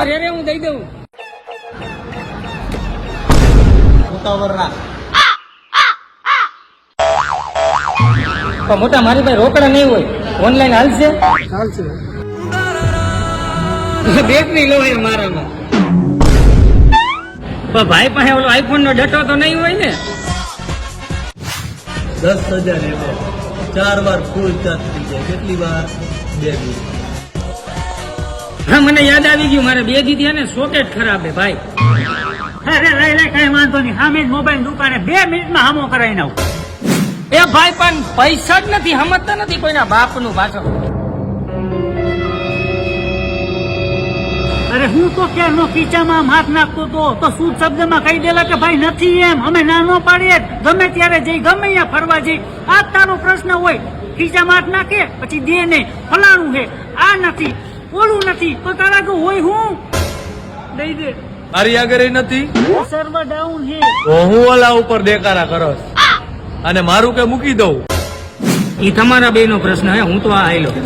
અરે રે હું દઈ દઉં. ઉતાવળ રાખ. પણ મોટા મારી પાસે રોકડા નહીં હોય. ઓનલાઈન હાલશે બેટરી લો મારામાં. પણ ભાઈ પાસે ઓલો આઈફોન નો ડટો તો નહીં હોય ને? દસ હજાર ચાર વાર ફૂલ ચાર્જ થઈ જાય. કેટલી વાર? બે દિવસ હા મને યાદ આવી ગયું મારે બે દીદી અને ને સોકેટ ખરાબ હે ભાઈ. અરે રે રે કઈ વાંધો નહીં. સામે જ મોબાઈલ દુકાને બે મિનિટમાં હામો કરાવી નાખું એ ભાઈ પણ પૈસા જ નથી સમજતા નથી કોઈના બાપનું પાછળ અરે હું તો ક્યારનો ખીચામાં હાથ નાખતો તો તો શું શબ્દમાં કહી દેલા કે ભાઈ નથી એમ? અમે ના ન પાડીએ. ગમે ત્યારે જઈ ગમે અહીંયા ફરવા જઈ. આ તારો પ્રશ્ન હોય. ખીચામાં હાથ નાખે પછી દે નહીં ફલાણું છે. આ નથી. ઓલું નથી. તો તારા તો હોય હું. દઈ દે. મારી આગળ એ નથી? સર્વર ડાઉન છે. તો હું ઓલા ઉપર દેકારા કરો અને મારું કે મૂકી દઉં? એ તમારા બે નો પ્રશ્ન હે હું તો આ આયલો.